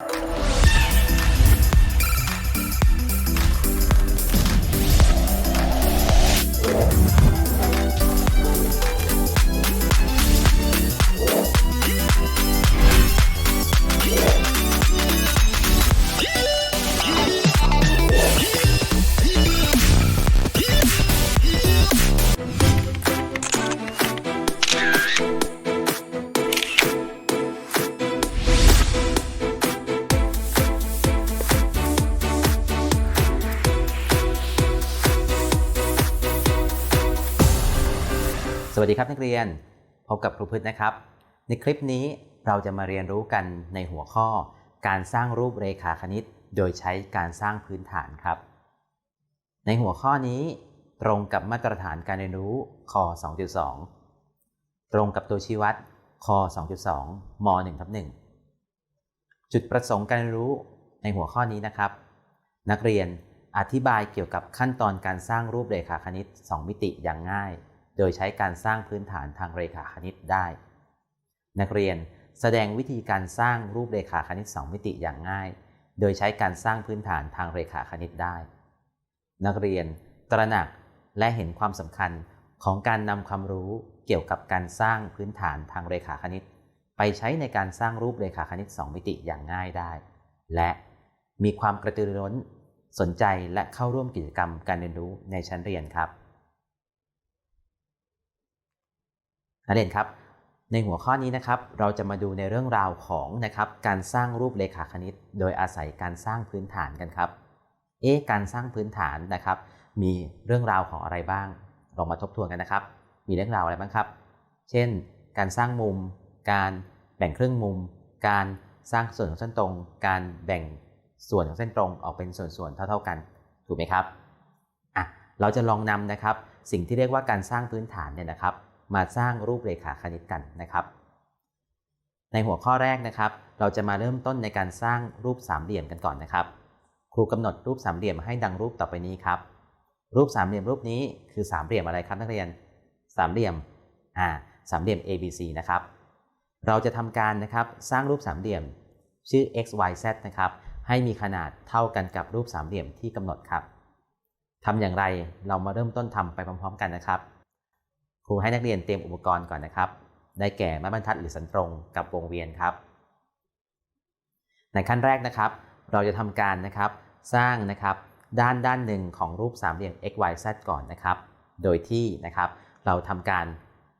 ส สดีครับนักเรียน พบกับครูพืชนะครับ ในคลิปนี้เราจะมาเรียนรู้กันในหัวข้อ การสร้างรูปเรขาคณิต โดยใช้การสร้างพื้นฐานครับ ในหัวข้อนี้ ตรงกับมาตรฐานการเรียนรู้ค2.2 ตรงกับตัวชี้วัดค2.2ม1ทับ1จุดประสงค์การเรียนรู้ในหัวข้อนี้นะครับ นักเรียนอธิบายเกี่ยวกับขั้นตอนการสร้างรูปเรขาคณิต 2 มิติอย่างง่าย โดยใช้การสร้างพื้นฐานทางเรขาคณิตได้ นักเรียนแสดงวิธีการสร้างรูปเรขาคณิต 2 มิติอย่างง่าย โดยใช้การสร้างพื้นฐานทางเรขาคณิตได้ นักเรียนตระหนักและเห็นความสำคัญของการนำความรู้เกี่ยวกับการสร้างพื้นฐานทางเรขาคณิต ไปใช้ในการสร้างรูปเรขาคณิต 2 มิติอย่างง่ายได้ และมีความกระตือรือร้น สนใจและเข้าร่วมกิจกรรมการเรียนรู้ในชั้นเรียนครับ นักเรียนครับ ในหัวข้อนี้นะครับเราจะมาดูในเรื่องราวของนะครับการสร้างรูปเรขาคณิต โดยอาศัยการสร้างพื้นฐานกันครับเอ๊ะการสร้างพื้นฐานนะครับ มีเรื่องราวของอะไรบ้างลองมาทบทวนกันนะครับ มีเรื่องราวอะไรบ้างครับ เช่น การสร้างมุม การแบ่งครึ่งมุม การสร้างส่วนของเส้นตรง การแบ่งส่วนของเส้นตรงออกเป็นส่วนๆเท่า ๆกัน ถูกไหมครับอะเราจะลองนำนะครับ สิ่งที่เรียกว่าการสร้างพื้นฐานเนี่ยนะครับ มาสร้างรูปเรขาคณิตกันนะครับ ในหัวข้อแรกนะครับ เราจะมาเริ่มต้นในการสร้างรูปสามเหลี่ยมกันก่อนนะครับ ครูกำหนดรูปสามเหลี่ยมให้ดังรูปต่อไปนี้ครับ รูปสามเหลี่ยมรูปนี้คือสามเหลี่ยมอะไรครับนักเรียนสามเหลี่ยมอ่าสามเหลี่ยม ABC นะครับ เราจะทำการนะครับสร้างรูปสามเหลี่ยม ชื่อ x y z นะครับให้มีขนาดเท่ากันกับรูปสามเหลี่ยมที่กำหนดครับทำอย่างไรเรามาเริ่มต้นทำไปพร้อม ๆ กันนะครับ ครูให้นักเรียนเตรียมอุปกรณ์ก่อนนะครับ ได้แก่ไม้บรรทัดหรือสันตรงกับวงเวียนครับ ในขั้นแรกนะครับ เราจะทำการนะครับ สร้างนะครับ ด้านด้านหนึ่งของรูปสามเหลี่ยม x y z ก่อนนะครับ โดยที่นะครับเราทำการ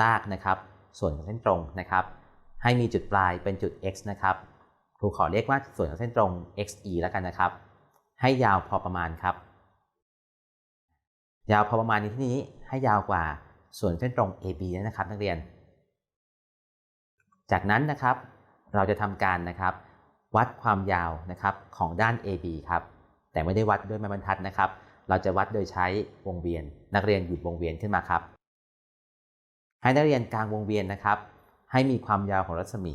ลากนะครับ ส่วนของเส้นตรงนะครับ ให้มีจุดปลายเป็นจุด x นะครับครูขอเรียกว่าส่วนของเส้นตรง xe แล้วกันนะครับ ให้ยาวพอประมาณครับ ยาวพอประมาณในที่นี้ให้ยาวกว่า ส่วนเส้นตรง AB นะครับนักเรียน จากนั้นนะครับ เราจะทำการนะครับ วัดความยาวนะครับของด้าน AB ครับ แต่ไม่ได้วัดด้วยไม้บรรทัดนะครับ เราจะวัดโดยใช้วงเวียน นักเรียนหยุดวงเวียนขึ้นมาครับ ให้นักเรียนกลางวงเวียนนะครับ ให้มีความยาวของรัศมี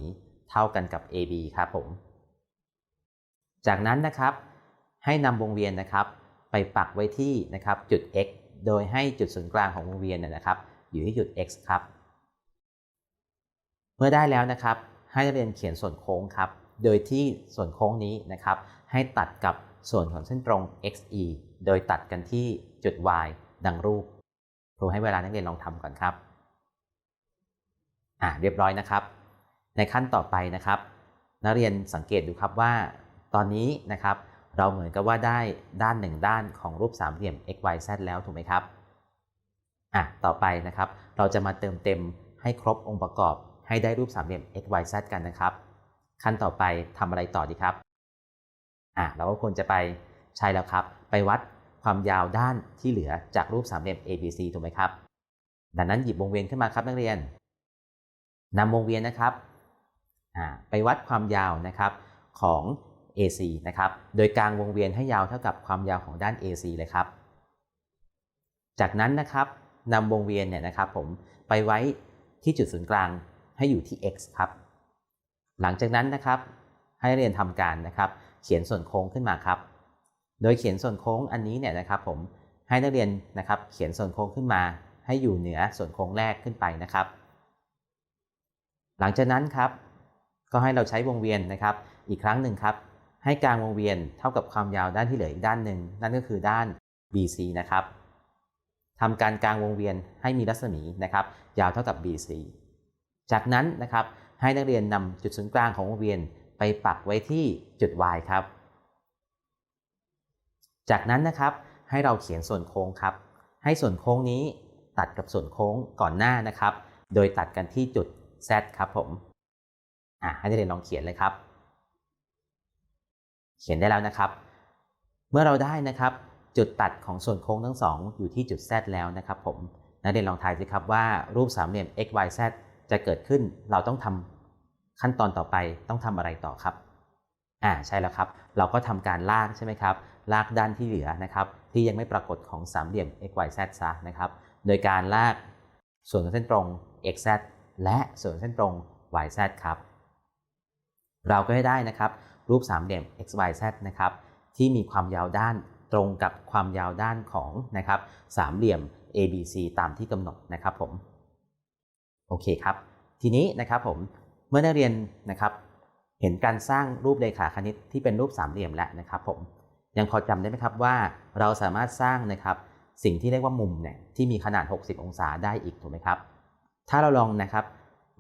เท่ากันกับ AB ครับผม จากนั้นนะครับ ให้นำวงเวียนนะครับ ไปปักไว้ที่นะครับจุด x โดยให้จุดศูนย์กลางของวงเวียนนะครับ อยู่ที่จุด x ครับ เมื่อได้แล้วนะครับ ให้นักเรียนเขียนส่วนโค้งครับ โดยที่ส่วนโค้งนี้นะครับ ให้ตัดกับส่วนของเส้นตรง xe โดยตัดกันที่จุด y ดังรูปครูให้เวลานักเรียนลองทำก่อนครับ อ่าเรียบร้อยนะครับ ในขั้นต่อไปนะครับ นักเรียนสังเกตดูครับว่า ตอนนี้นะครับ เราเหมือนกับว่าได้ด้านหนึ่งด้านของรูปสามเหลี่ยม x y z แล้วถูกไหมครับอะต่อไปนะครับ เราจะมาเติมเต็มให้ครบองค์ประกอบให้ได้รูปสามเหลี่ยม x y z กันนะครับ ขั้นต่อไปทำอะไรต่อดีครับอะเราก็ควรจะไปใช่แล้วครับ ไปวัดความยาวด้านที่เหลือจากรูปสามเหลี่ยม ABC ถูกไหมครับ ดังนั้นหยิบวงเวียนขึ้นมาครับนักเรียนนำวงเวียนนะครับอ่าไปวัดความยาวนะครับของ AC นะครับ โดยกลางวงเวียนให้ยาวเท่ากับความยาวของด้าน AC เลยครับ จากนั้นนะครับนำวงเวียนเนี่ยนะครับผมไปไว้ที่จุดศูนย์กลางให้อยู่ที่ x ครับ หลังจากนั้นนะครับ ให้นักเรียนทำการนะครับ เขียนส่วนโค้งขึ้นมาครับ โดยเขียนส่วนโค้งอันนี้เนี่ยนะครับ ผมให้นักเรียนนะครับ เขียนส่วนโค้งขึ้นมา ให้อยู่เหนือส่วนโค้งแรกขึ้นไปนะครับ หลังจากนั้นครับ ก็ให้เราใช้วงเวียนนะครับ อีกครั้งหนึ่งครับ ให้กลางวงเวียนเท่ากับความยาวด้านที่เหลืออีกด้านหนึ่งนั่นก็คือด้าน BC นะครับทำการกลางวงเวียนให้มีรัศมีนะครับยาวเท่ากับ BC จากนั้นนะครับให้นักเรียนนำจุดศูนย์กลางของวงเวียนไปปักไว้ที่จุด Y ครับ จากนั้นนะครับให้เราเขียนส่วนโค้งครับ ให้ส่วนโค้งนี้ตัดกับส่วนโค้งก่อนหน้านะครับ โดยตัดกันที่จุด Z ครับผมอะให้นักเรียนลองเขียนเลยครับ เขียนได้แล้วนะครับ เมื่อเราได้นะครับ จุดตัดของส่วนโค้งทั้งสองอยู่ที่จุด Z แล้วนะครับ ผมนักเรียนลองทายสิครับว่ารูปสามเหลี่ยม x y z จะเกิดขึ้นเราต้องทำขั้นตอนต่อไปต้องทำอะไรต่อครับอ่าใช่แล้วครับ เราก็ทำการลากใช่ไหมครับลากด้านที่เหลือนะครับ ที่ยังไม่ปรากฏของสามเหลี่ยม x y z ซะนะครับ โดยการลากส่วนของเส้นตรง x z และส่วนเส้นตรง y z ครับ เราก็ได้นะครับ รูปสามเหลี่ยม x y z นะครับที่มีความยาวด้านตรงกับความยาวด้านของนะครับสามเหลี่ยม ABC ตามที่กำหนดนะครับผมโอเคครับ ทีนี้นะครับผมเมื่อนักเรียนนะครับ เห็นการสร้างรูปเรขาคณิตที่เป็นรูปสามเหลี่ยมแล้วนะครับผมยังพอจำได้ไหมครับว่าเราสามารถสร้างนะครับสิ่งที่เรียกว่ามุมเนี่ยที่มีขนาด 60 องศาได้อีกถูกไหมครับ ถ้าเราลองนะครับ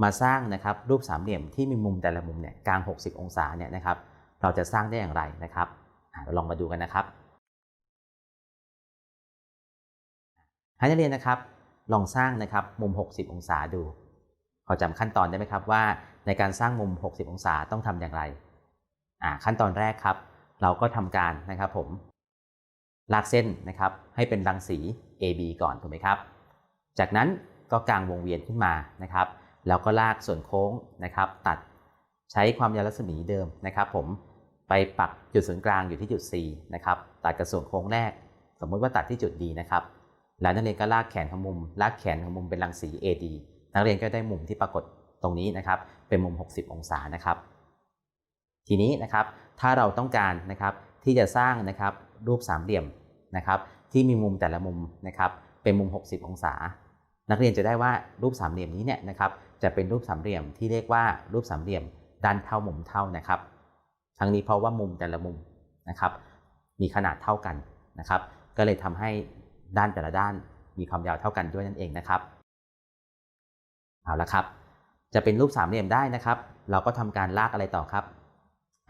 มาสร้างนะครับรูปสามเหลี่ยมที่มีมุมแต่ละมุมเนี่ยกลาง 60 องศาเนี่ยนะครับ เราจะสร้างได้อย่างไรนะครับเราลองมาดูกันนะครับ ให้นักเรียนนะครับ ลองสร้างนะครับมุม 60 องศาดูพอจำขั้นตอนได้ไหมครับว่า ในการสร้างมุม 60 องศาต้องทำอย่างไรขั้นตอนแรกครับ เราก็ทำการนะครับผมลากเส้นนะครับ ให้เป็นรังสี AB ก่อนถูกไหมครับ จากนั้นก็กางวงเวียนขึ้นมานะครับ แล้วก็ลากส่วนโค้งนะครับ ตัด ใช้ความยาวรัศมีเดิมนะครับผมไปปักจุดศูนย์กลางอยู่ที่จุด C นะครับตัดกับส่วนโค้งแรก สมมติว่าตัดที่จุด D นะครับแล้วนักเรียนก็ลากแขนของมุม ลากแขนของมุมเป็นรังสี AD นักเรียนก็ได้มุมที่ปรากฏตรงนี้นะครับ เป็นมุม 60 องศานะครับ ทีนี้นะครับถ้าเราต้องการนะครับที่จะสร้างนะครับรูปสามเหลี่ยมนะครับ ที่มีมุมแต่ละมุมนะครับ เป็นมุม 60 องศา นักเรียนจะได้ว่ารูปสามเหลี่ยมนี้เนี่ยนะครับจะเป็นรูปสามเหลี่ยมที่เรียกว่ารูปสามเหลี่ยม ด้านเท่ามุมเท่านะครับ ทั้งนี้เพราะว่ามุมแต่ละมุมนะครับ มีขนาดเท่ากันนะครับ ก็เลยทำให้ด้านแต่ละด้านมีความยาวเท่ากันด้วยนั่นเองนะครับ เอาละครับ จะเป็นรูปสามเหลี่ยมได้นะครับ เราก็ทำการลากอะไรต่อครับ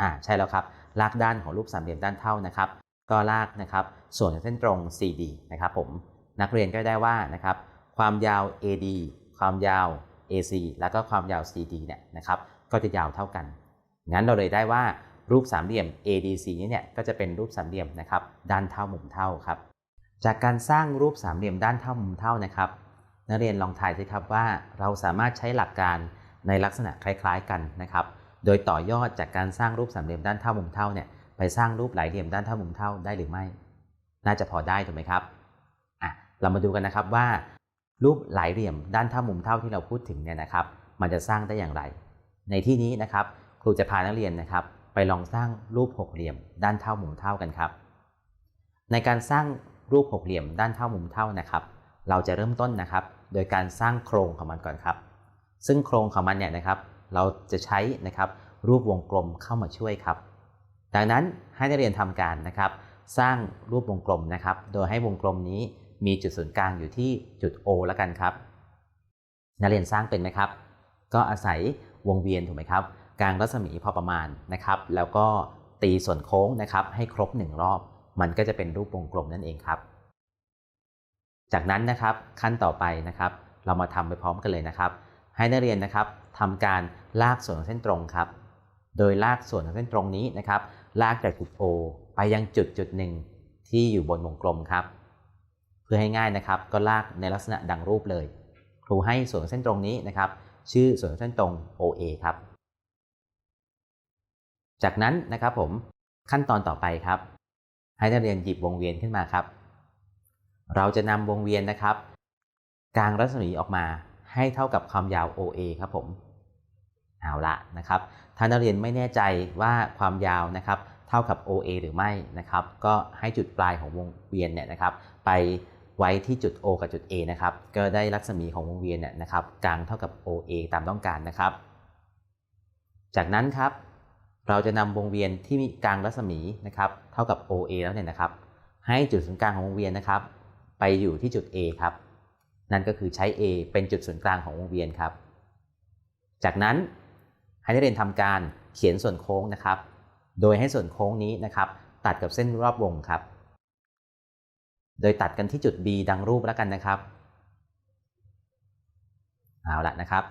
อ่าใช่แล้วครับ ลากด้านของรูปสามเหลี่ยมด้านเท่านะครับ ก็ลากนะครับ ส่วนของเส้นตรง CD นะครับ ผม นักเรียนก็ได้ว่านะครับ ความยาว AD ความยาว AC แล้วก็ความยาว CD เนี่ยนะครับ ก็จะยาวเท่ากัน งั้นเราเลยได้ว่ารูปสามเหลี่ยม ADC นี้เนี่ยก็จะเป็นรูปสามเหลี่ยมนะครับด้านเท่ามุมเท่าครับ จากการสร้างรูปสามเหลี่ยมด้านเท่ามุมเท่านะครับ นักเรียนลองทายสิครับว่าเราสามารถใช้หลักการในลักษณะคล้ายๆกันนะครับ โดยต่อยอดจากการสร้างรูปสามเหลี่ยมด้านเท่ามุมเท่าเนี่ยไปสร้างรูปหลายเหลี่ยมด้านเท่ามุมเท่าได้หรือไม่ น่าจะพอได้ถูกไหมครับอะเรามาดูกันนะครับว่า รูปหลายเหลี่ยมด้านเท่ามุมเท่าที่เราพูดถึงเนี่ยนะครับ มันจะสร้างได้อย่างไร ในที่นี้นะครับครูจะพานักเรียนนะครับ ไปลองสร้างรูปหกเหลี่ยม ด้านเท่ามุมเท่ากันครับ ในการสร้างรูปหกเหลี่ยม ด้านเท่ามุมเท่านะครับ เราจะเริ่มต้นนะครับ โดยการสร้างโครงของมันก่อนครับ ซึ่งโครงของมันเนี่ยนะครับ เราจะใช้นะครับรูปวงกลมเข้ามาช่วยครับ ดังนั้นให้นักเรียนทำการนะครับ สร้างรูปวงกลมนะครับ โดยให้วงกลมนี้มีจุดศูนย์กลางอยู่ที่จุด O แล้วกันครับ นักเรียนสร้างเป็นไหมครับ ก็อาศัย วงเวียนถูกไหมครับกลางรัศมีพอประมาณนะครับ แล้วก็ตีส่วนโค้งนะครับให้ครบหนึ่งรอบ มันก็จะเป็นรูปวงกลมนั่นเองครับ จากนั้นนะครับขั้นต่อไปนะครับ เรามาทำไปพร้อมกันเลยนะครับ ให้นักเรียนนะครับทำการลากส่วนของเส้นตรงครับ โดยลากส่วนของเส้นตรงนี้นะครับ ลากจากจุด O ไปยังจุดจุดหนึ่งที่อยู่บนวงกลมครับ เพื่อให้ง่ายนะครับ ก็ลากในลักษณะดังรูปเลย ครูให้ส่วนเส้นตรงนี้นะครับ ชื่อส่วนของเส้นตรง OA ครับ จากนั้นนะครับผมขั้นตอนต่อไปครับ ให้นักเรียนหยิบวงเวียนขึ้นมาครับ เราจะนำวงเวียนนะครับ กลางรัศมีออกมาให้เท่ากับความยาว OA ครับผมเอาละนะครับ ถ้านักเรียนไม่แน่ใจว่าความยาวนะครับ เท่ากับ OA หรือไม่นะครับ ก็ให้จุดปลายของวงเวียนเนี่ยนะครับ ไป ไว้ที่จุด O กับจุด A นะครับ ก็ได้รัศมีของวงเวียนเนี่ยนะครับกลางเท่ากับ OA ตามต้องการนะครับ จากนั้นครับ เราจะนำวงเวียนที่มีกลางรัศมีนะครับ เท่ากับ OA แล้วเนี่ยนะครับ ให้จุดศูนย์กลางของวงเวียนนะครับ ไปอยู่ที่จุด A ครับ นั่นก็คือใช้ A เป็นจุดศูนย์กลางของวงเวียนครับ จากนั้นให้นักเรียนทำการเขียนส่วนโค้งนะครับ โดยให้ส่วนโค้งนี้นะครับ ตัดกับเส้นรอบวงครับ โดยตัดกันที่จุด B ดังรูปแล้วกันนะครับ เอาละนะครับ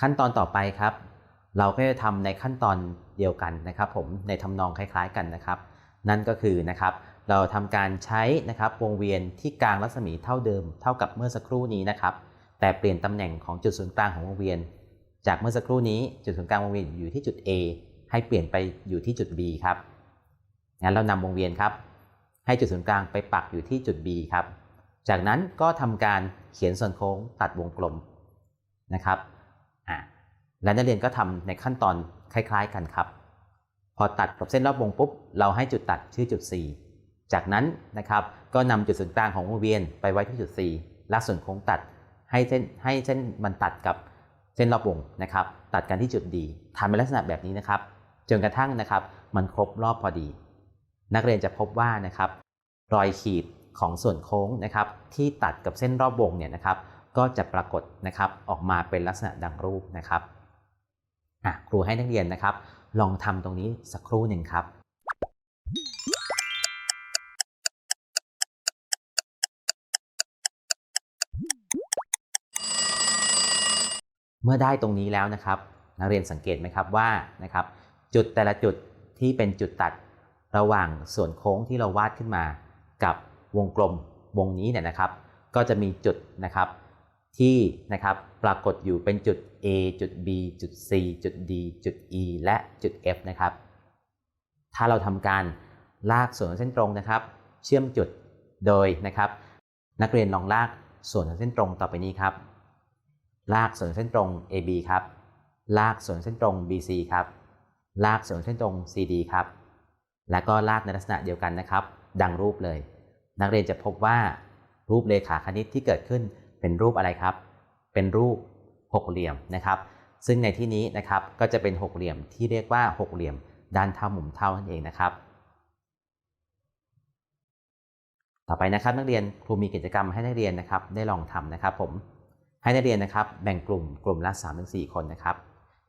ขั้นตอนต่อไปครับ เราก็จะทำในขั้นตอนเดียวกันนะครับ ผมในทำนองคล้ายๆกันนะครับ นั่นก็คือนะครับ เราทำการใช้นะครับวงเวียนที่กลางรัศมีเท่าเดิม เท่ากับเมื่อสักครู่นี้นะครับ แต่เปลี่ยนตำแหน่งของจุดศูนย์กลางของวงเวียน จากเมื่อสักครู่นี้จุดศูนย์กลางวงเวียนอยู่ที่จุด A ให้เปลี่ยนไปอยู่ที่จุด B ครับงั้นเรานำวงเวียนครับ ให้จุดศูนย์กลางไปปักอยู่ที่จุด B ครับ จากนั้นก็ทำการเขียนส่วนโค้งตัดวงกลมนะครับอะและนักเรียนก็ทำในขั้นตอนคล้าย ๆ กันครับ พอตัดกับเส้นรอบวงปุ๊บ เราให้จุดตัดชื่อจุด C จากนั้นนะครับก็นำจุดศูนย์กลางของวงเวียนไปไว้ที่จุด C ลากส่วนโค้งตัดให้เส้นให้เส้นมันตัดกับเส้นรอบวงนะครับ ตัดกันที่จุด D ทำเป็นลักษณะแบบนี้นะครับจนกระทั่งนะครับ มันครบรอบพอดี นักเรียนจะพบว่านะครับรอยขีดของส่วนโค้งนะครับที่ตัดกับเส้นรอบวงเนี่ยนะครับก็จะปรากฏนะครับออกมาเป็นลักษณะดังรูปนะครับอะครูให้นักเรียนนะครับ ลองทำตรงนี้สักครู่หนึ่งครับเมื่อได้ตรงนี้แล้วนะครับ นักเรียนสังเกตไหมครับว่านะครับจุดแต่ละจุดที่เป็นจุดตัด ระหว่างส่วนโค้งที่เราวาดขึ้นมา กับวงกลมวงนี้เนี่ยนะครับ ก็จะมีจุดนะครับที่นะครับปรากฏอยู่เป็นจุด A จุด B จุด C จุด D จุด E และจุด F นะครับ ถ้าเราทำการลากส่วนของเส้นตรงนะครับ เชื่อมจุดโดยนะครับ นักเรียนลองลากส่วนของเส้นตรงต่อไปนี้ครับ ลากส่วนเส้นตรง AB ครับ ลากส่วนเส้นตรง BC ครับ ลากส่วนเส้นตรง CD ครับ แล้วก็ลากในลักษณะเดียวกันนะครับ ดังรูปเลย นักเรียนจะพบว่ารูปเลขาคณิตที่เกิดขึ้นเป็นรูปอะไรครับ เป็นรูปหกเหลี่ยมนะครับ ซึ่งในที่นี้นะครับก็จะเป็นหกเหลี่ยมที่เรียกว่าหกเหลี่ยมด้านเท่ามุมเท่านั่นเองนะครับ ต่อไปนะครับนักเรียนครูมีกิจกรรมให้นักเรียนนะครับ ได้ลองทำนะครับ ผมให้นักเรียนนะครับ แบ่งกลุ่มกลุ่มละ3-4 คนนะครับ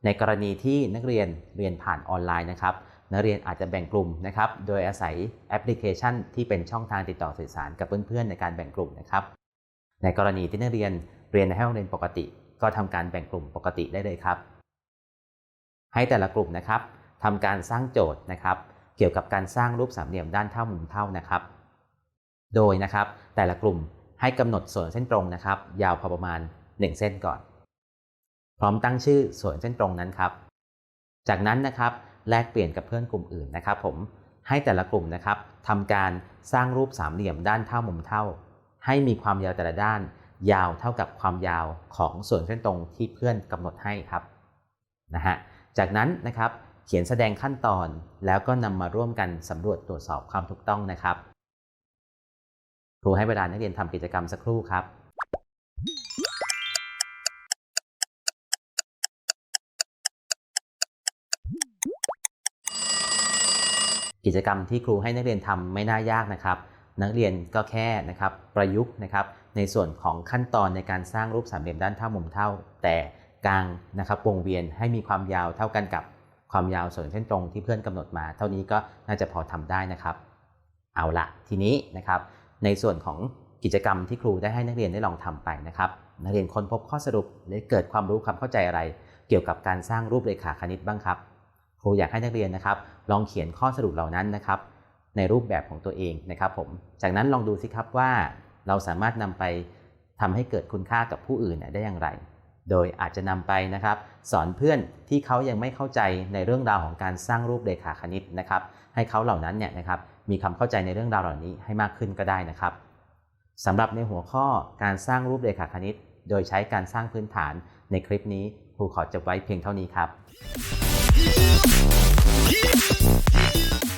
ในกรณีที่นักเรียนเรียนผ่านออนไลน์นะครับ นักเรียนอาจจะแบ่งกลุ่มนะครับ โดยอาศัยแอปพลิเคชัน ที่เป็นช่องทางติดต่อสื่อสารกับเพื่อนๆในการแบ่งกลุ่มนะครับ ในกรณีที่นักเรียนเรียนในห้องเรียนปกติ ก็ทำการแบ่งกลุ่มปกติได้เลยครับ ให้แต่ละกลุ่มนะครับทำการสร้างโจทย์นะครับ เกี่ยวกับการสร้างรูปสามเหลี่ยมด้านเท่ามุมเท่านะครับ โดยนะครับแต่ละกลุ่มให้กำหนดส่วนเส้นตรงนะครับ ยาวพอประมาณ 1 เส้นก่อน พร้อมตั้งชื่อส่วนเส้นตรงนั้นครับ จากนั้นนะครับ แลกเปลี่ยนกับเพื่อนกลุ่มอื่นนะครับผมให้แต่ละกลุ่มนะครับทำการสร้างรูปสามเหลี่ยมด้านเท่ามุมเท่า ให้มีความยาวแต่ละด้าน ยาวเท่ากับความยาวของส่วนเส้นตรงที่เพื่อนกำหนดให้ครับนะฮะจากนั้นนะครับเขียนแสดงขั้นตอนแล้วก็นำมาร่วมกันสำรวจตรวจสอบความถูกต้องนะครับครูให้เวลานักเรียนทำกิจกรรมสักครู่ครับ กิจกรรมที่ครูให้นักเรียนทำไม่น่ายากนะครับ นักเรียนก็แค่นะครับประยุกต์นะครับในส่วนของขั้นตอนในการสร้างรูปสามเหลี่ยมด้านเท่ามุมเท่า แต่กลางนะครับวงเวียนให้มีความยาวเท่ากันกับความยาวส่วนเส้นตรงที่เพื่อนกำหนดมา เท่านี้ก็น่าจะพอทำได้นะครับ เอาละทีนี้นะครับในส่วนของกิจกรรมที่ครูได้ให้นักเรียนได้ลองทำไปนะครับนักเรียนค้นพบข้อสรุปหรือเกิดความรู้ความเข้าใจอะไร เกี่ยวกับการสร้างรูปเรขาคณิตบ้างครับ ครูอยากให้นักเรียนนะครับ ลองเขียนข้อสรุปเหล่านั้นนะครับ ในรูปแบบของตัวเองนะครับผม จากนั้นลองดูสิครับว่าเราสามารถนำไปทำให้เกิดคุณค่ากับผู้อื่นได้อย่างไร โดยอาจจะนำไปนะครับ สอนเพื่อนที่เขายังไม่เข้าใจในเรื่องราวของการสร้างรูปเรขาคณิตนะครับ ให้เขาเหล่านั้นเนี่ยนะครับมีความเข้าใจในเรื่องราวเหล่านี้ให้มากขึ้นก็ได้นะครับสำหรับในหัวข้อการสร้างรูปเรขาคณิต โดยใช้การสร้างพื้นฐานในคลิปนี้ครูขอจบไว้เพียงเท่านี้ครับ フフフ。